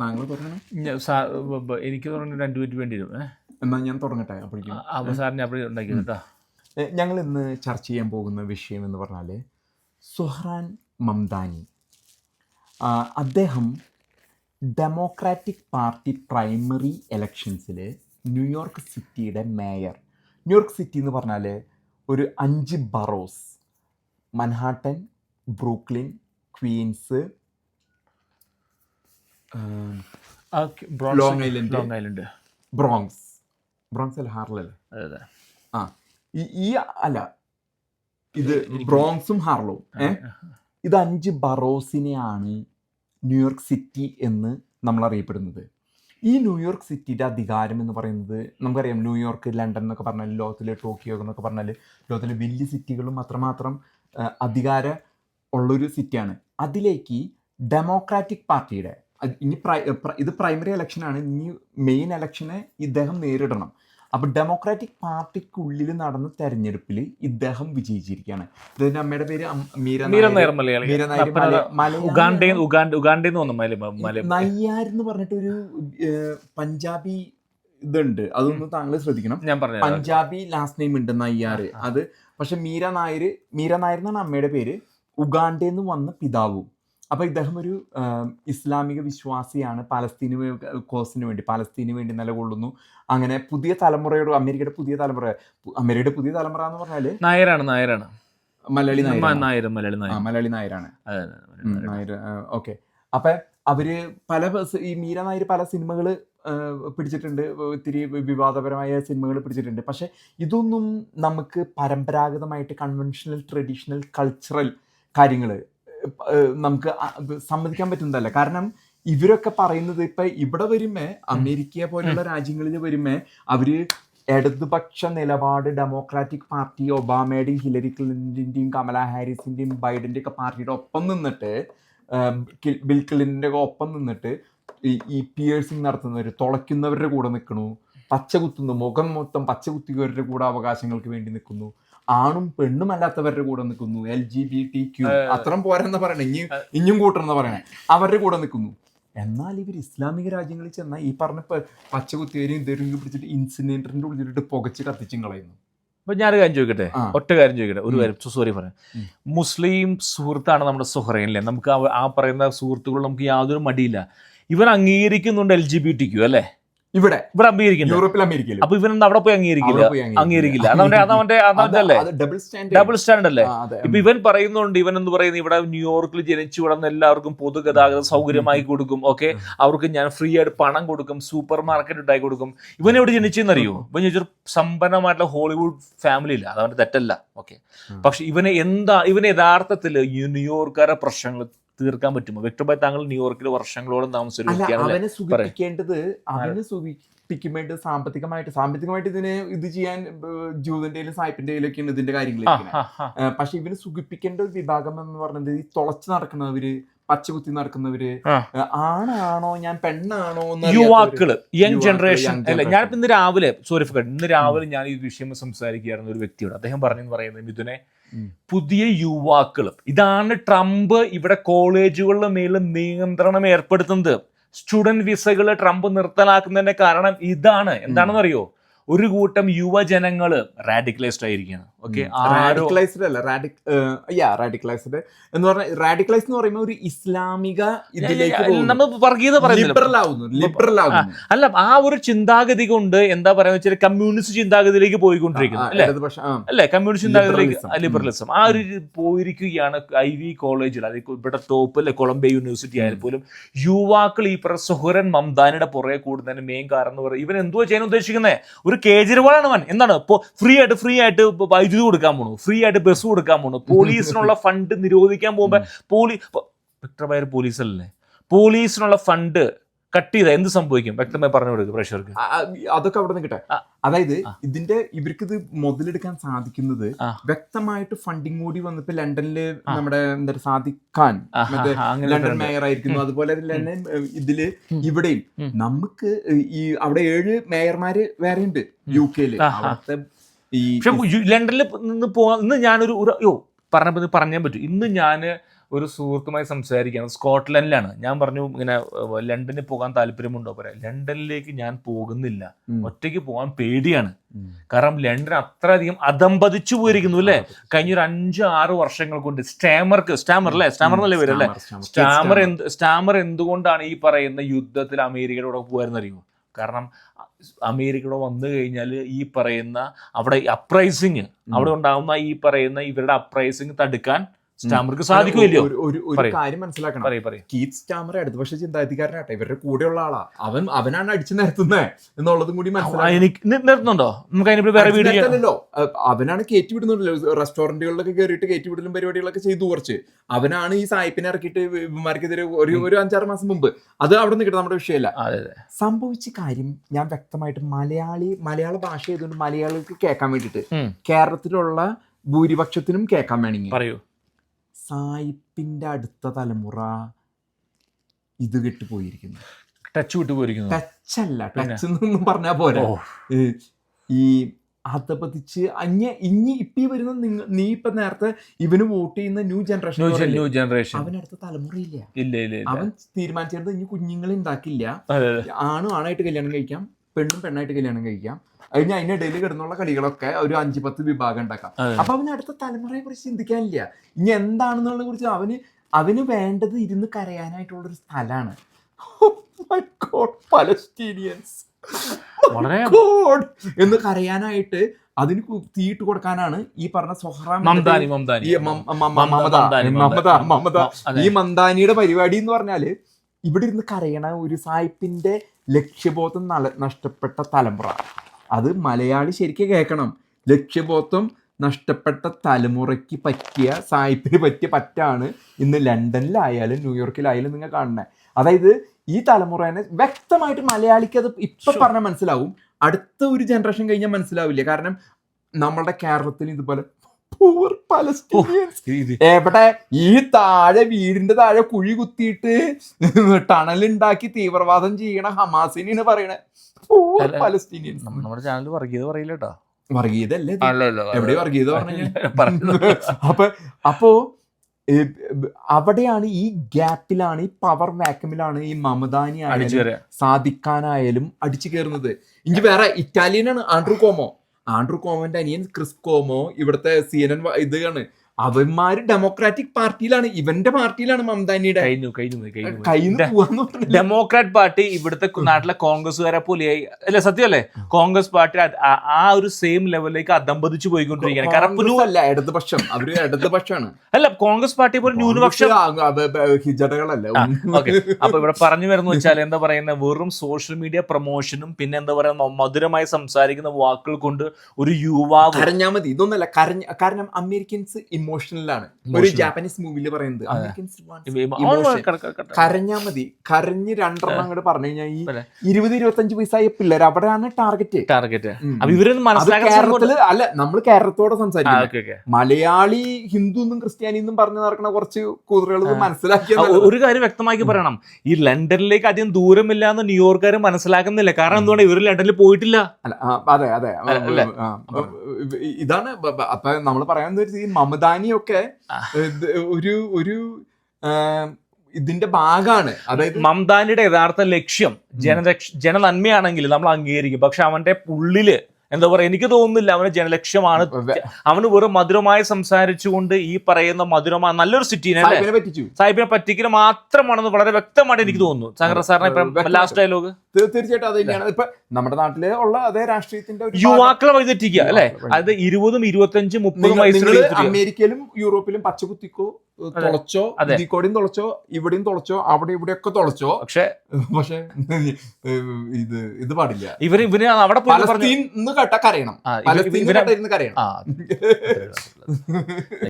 താങ്കൾ തുടങ്ങണം എനിക്ക് തോന്നുന്നു രണ്ടു മിനിറ്റ് വേണ്ടി വരും. എന്നാൽ ഞാൻ തുടങ്ങട്ടെ അപ്പോഴേക്കും. അപ്പോൾ അവിടെ ഉണ്ടാക്കി കേട്ടോ. ഞങ്ങൾ ഇന്ന് ചർച്ച ചെയ്യാൻ പോകുന്ന വിഷയം എന്ന് പറഞ്ഞാൽ സുഹ്റാൻ മംദാനി. അദ്ദേഹം ഡെമോക്രാറ്റിക് പാർട്ടി പ്രൈമറി ഇലക്ഷൻസിൽ ന്യൂയോർക്ക് സിറ്റിയുടെ മേയർ. ന്യൂയോർക്ക് സിറ്റി എന്ന് പറഞ്ഞാൽ ഒരു അഞ്ച് boroughs. Manhattan Brooklyn Queens Long Island. Long Island Bronx Bronx അല്ല ഹാർലല്ലേ അതെ അതെ. ആ ഈ അല്ല ഇത് ബ്രോങ്സും ഹാർലവും. ഇത് അഞ്ച് ബറോസിനെയാണ് ന്യൂയോർക്ക് സിറ്റി എന്ന് നമ്മൾ അറിയപ്പെടുന്നത്. ഈ ന്യൂയോർക്ക് സിറ്റിയുടെ അധികാരം എന്ന് പറയുന്നത് നമുക്കറിയാം ന്യൂയോർക്ക് ലണ്ടൻ എന്നൊക്കെ പറഞ്ഞാൽ ലോകത്തിലെ ടോക്കിയോ എന്നൊക്കെ പറഞ്ഞാൽ ലോകത്തിലെ വലിയ സിറ്റികളും അത്രമാത്രം അധികാര ഉള്ളൊരു സിറ്റിയാണ്. അതിലേക്ക് ഡെമോക്രാറ്റിക് പാർട്ടിയുടെ ഇനി പ്രൈ ഇത് പ്രൈമറി ഇലക്ഷനാണ് ഇനി മെയിൻ ഇലക്ഷനെ ഇദ്ദേഹം നേരിടണം. അപ്പോൾ ഡെമോക്രാറ്റിക് പാർട്ടിക്കുള്ളിൽ നടന്ന തെരഞ്ഞെടുപ്പിൽ ഇദ്ദേഹം വിജയിച്ചിരിക്കുകയാണ് ഇതിന്റെ അമ്മയുടെ പേര് ഉഗാണ്ടേന്ന് നയ്യാർ എന്ന് പറഞ്ഞിട്ട് ഒരു പഞ്ചാബി ഇതുണ്ട്. അതൊന്ന് താങ്കൾ ശ്രദ്ധിക്കണം. ഞാൻ പറഞ്ഞു പഞ്ചാബി ലാസ്റ്റ് നെയിം ഉണ്ട് നയ്യാറ് അത് പക്ഷെ മീര നായർ മീര നായർ എന്നാണ് അമ്മയുടെ പേര്. ഉഗാണ്ടയിൽ നിന്ന് വന്ന പിതാവും. അപ്പൊ ഇദ്ദേഹം ഒരു ഇസ്ലാമിക വിശ്വാസിയാണ്. പാലസ്തീന് കോസിന് വേണ്ടി പാലസ്തീന് വേണ്ടി നിലകൊള്ളുന്നു. അങ്ങനെ പുതിയ തലമുറയോട് അമേരിക്കയുടെ പുതിയ തലമുറ അമേരിക്കയുടെ പുതിയ തലമുറ എന്ന് പറഞ്ഞാൽ നായരാണ് നായരാണ്. മലയാളി നായർ മലയാളി നായർ മലയാളി നായരാണ്. നായർ ഓക്കെ. അപ്പൊ അവർ പല ഈ മീര നായർ പല സിനിമകൾ പിടിച്ചിട്ടുണ്ട്. ഒത്തിരി വിവാദപരമായ സിനിമകൾ പിടിച്ചിട്ടുണ്ട്. പക്ഷെ ഇതൊന്നും നമുക്ക് പരമ്പരാഗതമായിട്ട് കൺവെൻഷണൽ ട്രഡീഷണൽ കൾച്ചറൽ കാര്യങ്ങൾ നമുക്ക് സമ്മതിക്കാൻ പറ്റുന്നതല്ല. കാരണം ഇവരൊക്കെ പറയുന്നത് ഇപ്പൊ ഇവിടെ വരുമ്പേ അമേരിക്ക പോലുള്ള രാജ്യങ്ങളിൽ വരുമ്പേ അവർ ഇടതുപക്ഷ നിലപാട് ഡെമോക്രാറ്റിക് പാർട്ടി ഒബാമയുടെയും ഹിലരി ക്ലിന്റിന്റെയും കമല ഹാരിസിന്റെയും ബൈഡന്റെ ഒക്കെ പാർട്ടിയുടെ ഒപ്പം നിന്നിട്ട് ബിൽ ക്ലിന്റിന്റെ ഒക്കെ ഒപ്പം നിന്നിട്ട് ഈ പിയേഴ്സിങ് നടത്തുന്നവർ തുളയ്ക്കുന്നവരുടെ കൂടെ നിൽക്കണു പച്ച കുത്തുന്നു മുഖം മൊത്തം പച്ച കുത്തിയവരുടെ കൂടെ അവകാശങ്ങൾക്ക് വേണ്ടി നിൽക്കുന്നു ആണും പെണ്ണും അല്ലാത്തവരുടെ കൂടെ നിൽക്കുന്നു. L G B T Q അത്രയും പോരെന്ന് പറയണേ. ഇനി ഇനിയും കൂട്ടണമെന്ന് പറയണേ. അവരുടെ കൂടെ നിൽക്കുന്നു. എന്നാൽ ഇവർ ഇസ്ലാമിക രാജ്യങ്ങളിൽ ചെന്നാൽ ഈ പറഞ്ഞ പച്ച കുത്തിയവരെയും ഇതേരും പിടിച്ചിട്ട് ഇൻസിനേറ്ററിന്റെ ഉള്ളിലിട്ട് പുകച്ച് കത്തിച്ചും കളയുന്നു. അപ്പൊ ഞാനൊരു കാര്യം ചോദിക്കട്ടെ? ഒറ്റ കാര്യം ചോദിക്കട്ടെ? ഒരു. കാര്യം. സോറി പറയാം. മുസ്ലിം സുഹൃത്താണ് നമ്മുടെ സുഹറയിലെ നമുക്ക് ആ- ആ പറയുന്ന സുഹൃത്തുക്കൾ നമുക്ക് യാതൊരു മടിയില്ല. ഇവൻ അംഗീകരിക്കുന്നുണ്ട് എൽ ജി ബി ടിക്കു അല്ലേ? ഇവിടെ. ഇവിടെ അംഗീകരിക്കുന്നു യൂറോപ്പിൽ അമേരിക്കയിൽ അപ്പൊ ഇവൻ അവിടെ പോയി അംഗീകരിക്കില്ല? അംഗീകരിക്കില്ല. അതവന്റെ അതവന്റെ അതല്ലേ ഡബിൾ സ്റ്റാൻഡേർഡ് ഡബിൾ സ്റ്റാൻഡേർഡ് അല്ലേ? ഇപ്പൊ ഇവൻ പറയുന്നുണ്ട് ഇവൻ എന്ന് പറയുന്നത് ഇവിടെ ന്യൂയോർക്കിൽ ജനിച്ചു വളർന്ന എല്ലാവർക്കും പൊതുഗതാഗത സൗകര്യമായി കൊടുക്കും ഓക്കെ അവർക്ക് ഞാൻ ഫ്രീ ആയിട്ട് പണം കൊടുക്കും സൂപ്പർ മാർക്കറ്റ് ഉണ്ടാക്കി കൊടുക്കും. ഇവൻ എവിടെ ജനിച്ചെന്നറിയോ? ഇവൻ ജനിച്ചൊരു സമ്പന്നമായിട്ടുള്ള ഹോളിവുഡ് ഫാമിലിയില്ല അതവന്റെ തെറ്റല്ല ഓക്കെ പക്ഷെ ഇവനെ എന്താ ഇവന് യഥാർത്ഥത്തിൽ ന്യൂയോർക്കാരുടെ ന്യൂയോർക്കാരെ പ്രശ്നങ്ങൾ തീർക്കാൻ പറ്റുമോ വ്യക്തമായി താങ്കൾ ന്യൂയോർക്കിൽ വർഷങ്ങളോളം താമസിച്ച അവനെ സുഖിപ്പിക്കേണ്ടത് അവന് സാമ്പത്തികമായിട്ട് സാമ്പത്തികമായിട്ട് ഇതിനെ ഇത് ചെയ്യാൻ ജൂതന്റെയിലും സായിപ്പിന്റെയിലും സായിപ്പിന്റെ കയ്യിലൊക്കെയാണ് ഇതിന്റെ കാര്യങ്ങൾ. പക്ഷെ ഇവന് സുഖിപ്പിക്കേണ്ട ഒരു വിഭാഗം എന്ന് പറഞ്ഞത് ഈ തുളച്ച് നടക്കുന്നവര് പച്ചകുത്തി നടക്കുന്നവര് ആണാണോ ഞാൻ പെണ്ണാണോ. യുവാക്കൾ യങ് ജനറേഷൻ അല്ലെ. ഞാനിപ്പോ ഇന്ന് രാവിലെ സോറി ഇന്ന് രാവിലെ ഞാൻ ഈ വിഷയം സംസാരിക്കുകയായിരുന്ന ഒരു വ്യക്തിയോട് അദ്ദേഹം പറഞ്ഞു പറയുന്നത് മിഥുനെ. പുതിയ യുവാക്കൾ ഇതാണ് ട്രംപ് ഇവിടെ കോളേജുകളുടെ മേൽ നിയന്ത്രണം ഏർപ്പെടുത്തുന്നത്. സ്റ്റുഡന്റ് വിസകൾ ട്രംപ് നിർത്തലാക്കുന്നതിന്റെ കാരണം ഇതാണ്. എന്താണെന്ന് അറിയോ ഒരു കൂട്ടം യുവജനങ്ങൾ റാഡിക്കലൈസ്ഡ് ആയിരിക്കുകയാണ്. ഓക്കെ റാഡിക്കലൈസ്ഡ് അല്ല റാഡി യാ റാഡിക്കലൈസ്ഡ് എന്ന് പറഞ്ഞാൽ റാഡിക്കലൈസ് എന്ന് പറയുമ്പോൾ ഒരു ഇസ്ലാമിക ഇതിലേക്ക് നമ്മൾ വർഗീയത പറയുന്നില്ല അല്ല ആ ഒരു ചിന്താഗതി കൊണ്ട് എന്താ പറയുക വെച്ചാൽ കമ്മ്യൂണിസ്റ്റ് ചിന്താഗതിയിലേക്ക് പോയിക്കൊണ്ടിരിക്കുന്നു അല്ലേ? അല്ലെ കമ്മ്യൂണിസ്റ്റ് ചിന്താഗതിയിലേക്ക്. ലിബറലിസം ആ ഒരു പോയിരിക്കുകയാണ് ഐ വി കോളേജിൽ അതായത് ഇവിടെ ടോപ്പ് അല്ലെ കൊളംബിയ യൂണിവേഴ്സിറ്റി ആയാലും പോലും. യുവാക്കൾ ഈ പ്രസഹുരൻ മംദാനിയുടെ പുറകെ കൂടുന്നതിന് മെയിൻ കാരണം എന്ന് പറയുന്നത് ഇവൻ എന്തോ ചെയ്യാൻ ഉദ്ദേശിക്കുന്നത് ഒരു കേജ്രിവാളാണ് വൻ എന്താണ്? ഇപ്പോൾ ഫ്രീ ആയിട്ട് ഫ്രീ ആയിട്ട് വൈദ്യുതി കൊടുക്കാൻ പോണു. ഫ്രീ ആയിട്ട് ബസ് കൊടുക്കാൻ പോണു. പോലീസിനുള്ള ഫണ്ട് നിരോധിക്കാൻ പോകുമ്പോ പോലീസ് ഒരു പോലീസ് അല്ലേ പോലീസിനുള്ള ഫണ്ട് കട്ട് ചെയ്താൽ എന്ത് സംഭവിക്കും? വ്യക്തമായി പറഞ്ഞു കൊടുക്കും പ്രേക്ഷകർക്ക്. അതൊക്കെ അവിടെ നിൽക്കട്ടെ. അതായത് ഇതിന്റെ ഇവർക്ക് ഇത് മുതലെടുക്കാൻ സാധിക്കുന്നത് വ്യക്തമായിട്ട് ഫണ്ടിങ് കൂടി വന്നിട്ട് ലണ്ടനിൽ നമ്മുടെ എന്താ സാധിക്കാൻ ലണ്ടൻ മേയർ ആയിരിക്കുന്നു. അതുപോലെ തന്നെ ഇതിൽ ഇവിടെയും നമുക്ക് ഈ അവിടെ ഏഴ് മേയർമാര് വേറെ ഉണ്ട് യു കെയിൽ. ഈ ലണ്ടനിൽ നിന്ന് പോവാൻ ഇന്ന് ഞാനൊരു പറഞ്ഞപ്പോൾ പറഞ്ഞാൻ പറ്റും. ഇന്ന് ഞാൻ ഒരു സുഹൃത്തുമായി സംസാരിക്കുകയാണ്. സ്കോട്ട്ലൻഡിലാണ്. ഞാൻ പറഞ്ഞു ഇങ്ങനെ ലണ്ടനിൽ പോകാൻ താല്പര്യമുണ്ടോ? പറയാം. ലണ്ടനിലേക്ക് ഞാൻ പോകുന്നില്ല. ഒറ്റയ്ക്ക് പോകാൻ പേടിയാണ്. കാരണം ലണ്ടൻ അത്രയധികം അധംപതിച്ചു പോയിരിക്കുന്നു അല്ലേ? കഴിഞ്ഞ ഒരു അഞ്ച് ആറ് വർഷങ്ങൾ കൊണ്ട് സ്റ്റാമർക്ക് സ്റ്റാമർ അല്ലേ? സ്റ്റാമർ എന്നല്ലേ വരും അല്ലേ? സ്റ്റാമർ, എന്ത് സ്റ്റാമർ എന്തുകൊണ്ടാണ് ഈ പറയുന്ന യുദ്ധത്തിൽ അമേരിക്കയുടെ കൂടെ പോകുമായിരുന്നു അറിയുമോ കാരണം അമേരിക്കയുടെ വന്നു കഴിഞ്ഞാൽ ഈ പറയുന്ന അവിടെ അപ്രൈസിങ് അവിടെ ഉണ്ടാകുന്ന ഈ പറയുന്ന ഇവരുടെ അപ്രൈസിങ് തടുക്കാൻ സ്റ്റാമർക്ക് സാധിക്കുമല്ലോ. ഒരു- കാര്യം മനസ്സിലാക്കണം. കീത്ത് സ്റ്റാമർ അടുത്ത പക്ഷേ ചിന്താഗതിക്കാരനാട്ടെ ഇവരുടെ കൂടെയുള്ള ആളാ. അവൻ അവനാണ് അടിച്ചു നിരത്തുന്നത് എന്നുള്ളതും കൂടി നിർത്തുന്നുണ്ടോ നമുക്ക് അതിനെ വേറെ വീഡിയോ അവനാണ് കയറ്റി വിടുന്നുണ്ടല്ലോ റെസ്റ്റോറന്റുകളിലൊക്കെ കയറിയിട്ട് കയറ്റി വിടലും പരിപാടികളൊക്കെ ചെയ്തു കുറച്ച്. അവനാണ് ഈ സായിപ്പിനെ ഇറക്കിയിട്ട് ഇവന്മാർക്കെതിരെ ഒരു ഒരു അഞ്ചാറ് മാസം മുമ്പ്. അത് അവിടെ നിൽക്കട്ടെ നമ്മുടെ വിഷയമല്ല. സംഭവിച്ച കാര്യം ഞാൻ വ്യക്തമായിട്ട് മലയാളി മലയാള ഭാഷ ആയതുകൊണ്ട് മലയാളികൾക്ക് കേൾക്കാൻ വേണ്ടിയിട്ട് കേരളത്തിലുള്ള ഭൂരിപക്ഷത്തിനും കേൾക്കാൻ വേണമെങ്കിൽ പറയൂ. സായിപ്പിന്റെ അടുത്ത തലമുറ ഇത് കെട്ടുപോയിരിക്കുന്നു. ടച്ച് വിട്ട് പോയിരിക്കുന്നു ടച്ചല്ല? ടച്ച് എന്നൊന്നും പറഞ്ഞാ പോരാ. ഈ അധപതിച്ച് അഞ്ഞ ഇനി ഇപ്പി വരുന്ന നിങ്ങ നീ ഇപ്പൊ നേരത്തെ ഇവന് വോട്ട് ചെയ്യുന്ന ന്യൂ ജനറേഷൻ ന്യൂ ജനറേഷൻ അവനടുത്ത തലമുറ ഇല്ല ഇല്ല ഇല്ല. അവൻ തീരുമാനിച്ചത് ഇനി കുഞ്ഞുങ്ങളെ ഉണ്ടാക്കില്ല. ആണും ആണായിട്ട് കല്യാണം കഴിക്കാം പെണ്ണും പെണ്ണായിട്ട് കല്യാണം കഴിക്കാം. അതിന് ഇടയിൽ കിടന്നുള്ള കളികളൊക്കെ ഒരു അഞ്ച് പത്ത് വിഭാഗം ഉണ്ടാക്കാം. അപ്പൊ അവന് അടുത്ത തലമുറയെ കുറിച്ച് ചിന്തിക്കാനില്ല. ഇനി എന്താണെന്നുള്ള കുറിച്ച് അവന് അവന് വേണ്ടത് ഇരുന്ന് കരയാനായിട്ടുള്ള ഒരു സ്ഥലമാണ് പലസ്റ്റീനിയൻസ് വളരെ എന്ന് കരയാനായിട്ട് അതിന് തീയിട്ട് കൊടുക്കാനാണ് ഈ പറഞ്ഞ സൊഹറാം മംദാനി മംദാനി. ഈ മം- മം- മം- മംദാനി, മമത. മമത അതെ. ഈ മന്ദാനിയുടെ പരിപാടി എന്ന് പറഞ്ഞാൽ ഇവിടെ ഇരുന്ന് കരയണ ഒരു സായിപ്പിന്റെ ലക്ഷ്യബോധം നഷ്ടപ്പെട്ട തലമുറ. അത് മലയാളി ശരിക്കും കേൾക്കണം. ലക്ഷ്യബോധം നഷ്ടപ്പെട്ട തലമുറയ്ക്ക് പറ്റിയ സായിപ്പിന് പറ്റിയ പറ്റാണ് ഇന്ന് ലണ്ടനിലായാലും ന്യൂയോർക്കിലായാലും നിങ്ങൾ കാണുന്നത് അതായത് ഈ തലമുറേനെ വ്യക്തമായിട്ട് മലയാളിക്ക് അത് ഇപ്പൊ. പറഞ്ഞാൽ മനസ്സിലാവും. അടുത്ത ഒരു ജനറേഷൻ കഴിഞ്ഞാൽ മനസ്സിലാവില്ല. കാരണം നമ്മളുടെ കേരളത്തിൽ ഇതുപോലെ Palestinians. എവിടെ ഈ താഴെ വീടിന്റെ താഴെ കുഴി കുത്തിയിട്ട് ടണലുണ്ടാക്കി തീവ്രവാദം ചെയ്യണ ഹമാസിനാണ് പറയണേ. അല്ല, നമ്മുടെ ചാനൽ വർഗീയത പറയില്ല കേട്ടോ. വർഗീയതല്ലേ എവിടെ വർഗീയത പറഞ്ഞു? പറഞ്ഞു അപ്പൊ അപ്പോ അവിടെയാണ് ഈ ഗ്യാപ്പിലാണ് ഈ പവർ വാക്യൂമിലാണ് ഈ മമദാനി സാധിക്കാനായാലും ആയാലും അടിച്ചു കയറുന്നത്. ഇനി വേറെ ഇറ്റാലിയനാണ് ആൻഡ്രൂ കോമോ. ആൻഡ്രൂ കോമോന്റെ അനിയൻ ക്രിസ് കോമോ ഇവിടുത്തെ സി എൻ എൻ ഇതാണ്. അവന്മാര് ഡെമോക്രാറ്റിക് പാർട്ടിയിലാണ് ഇവന്റെ പാർട്ടിയിലാണ് മമതാനിയുടെ കഴിഞ്ഞു കഴിഞ്ഞു കഴിഞ്ഞു പോവാന്ന് ഡെമോക്രാറ്റ് പാർട്ടി ഇവിടുത്തെ നാട്ടിലെ കോൺഗ്രസ്സുകാരെ പോലെയായി. അല്ലെ സത്യമല്ലേ? കോൺഗ്രസ് പാർട്ടി ആ- ഒരു സെയിം ലെവലിലേക്ക് അതമ്പതിച്ചു പോയിക്കൊണ്ടിരിക്കുകയാണ്. കാരണം അല്ല ഇടതുപക്ഷം. അവർ ഇടതുപക്ഷമാണ്. അല്ല കോൺഗ്രസ് പാർട്ടി പോലെ ന്യൂനപക്ഷം ഹിജടകളല്ല ഓക്കെ. അപ്പൊ ഇവിടെ പറഞ്ഞു വരുന്ന വെച്ചാൽ എന്താ പറയുന്ന? വെറും സോഷ്യൽ മീഡിയ പ്രൊമോഷനും പിന്നെ എന്താ പറയുക മധുരമായി സംസാരിക്കുന്ന വാക്കുകൾ കൊണ്ട് ഒരു യുവാവ് കരഞ്ഞാൽ മതി. ഇതൊന്നല്ല കാരണം അമേരിക്കൻസ് ഇമോഷണലാണ് ഒരു ജാപ്പനീസ് മൂവിയിൽ പറയുന്നത്. കരഞ്ഞാ മതി. കരഞ്ഞ് രണ്ടെണ്ണം അങ്ങോട്ട് പറഞ്ഞു കഴിഞ്ഞാൽ ഈ ഇരുപത് ഇരുപത്തി അഞ്ച് വയസ്സായ പിള്ളേർ അവിടെയാണ് ടാർഗറ്റ് ടാർഗറ്റ് കേരളത്തിൽ അല്ല നമ്മൾ കേരളത്തോടെ സംസാരിക്കും. മലയാളി ഹിന്ദു എന്നും ക്രിസ്ത്യാനി എന്നും പറഞ്ഞു നടക്കുന്ന കുറച്ച് കുതിരകൾ മനസ്സിലാക്കി മനസ്സിലാക്കിയ ഒരു കാര്യം വ്യക്തമാക്കി പറയണം. ഈ ലണ്ടനിലേക്ക് അധികം ദൂരമില്ല എന്ന് ന്യൂയോർക്കാർ മനസ്സിലാക്കുന്നില്ല. കാരണം എന്തുകൊണ്ട് ഇവർ ലണ്ടനിൽ പോയിട്ടില്ല. അതെ അതെ. ഇതാണ്. അപ്പൊ നമ്മൾ പറയാൻ വെച്ചാൽ ഇത് ഒരു ഒരു ഇതിന്റെ ഭാഗമാണ് അതായത് മംദാനിയുടെ യഥാർത്ഥ ലക്ഷ്യം ജനരക്ഷ ജനനന്മയാണെങ്കിൽ നമ്മൾ അംഗീകരിക്കും. പക്ഷെ അവന്റെ ഉള്ളിൽ എന്താ പറയാ എനിക്ക് തോന്നുന്നില്ല അവന് ജനലക്ഷ്യമാണ്. അവന് വെറും മധുരമായി സംസാരിച്ചുകൊണ്ട് ഈ പറയുന്ന മധുരമായ നല്ലൊരു സിറ്റിനെ സാഹിബിനെ പറ്റിക്കൽ മാത്രമാണെന്ന് വളരെ വ്യക്തമായിട്ട് എനിക്ക് തോന്നുന്നു. ശങ്കര സാറിനെ ലാസ്റ്റ് ഡയലോഗ് തീർച്ചയായിട്ടും അത് തന്നെയാണ്. ഇപ്പൊ നമ്മുടെ നാട്ടിൽ ഉള്ള അതേ രാഷ്ട്രീയത്തിന്റെ യുവാക്കളെ വഴിതെറ്റിക്കുക അല്ലെ? അത് ഇരുപതും ഇരുപത്തഞ്ചും മുപ്പതും വയസ്സിൽ അമേരിക്കയിലും യൂറോപ്പിലും പച്ച കുത്തിക്കോ അതെ. തുളച്ചോ ഇടിക്കോടിയും ഇതിക്കോടെയും തുളച്ചോ ഇവിടെയും തുളച്ചോ അവിടെ ഇവിടെയൊക്കെ തുളച്ചോ. പക്ഷെ പക്ഷെ ഇത് ഇത് പാടില്ല. ഇവർ ഇവർ അവിടെ പലസ്തീൻ കേട്ട കരയണം. പലസ്തീൻ കരയണം.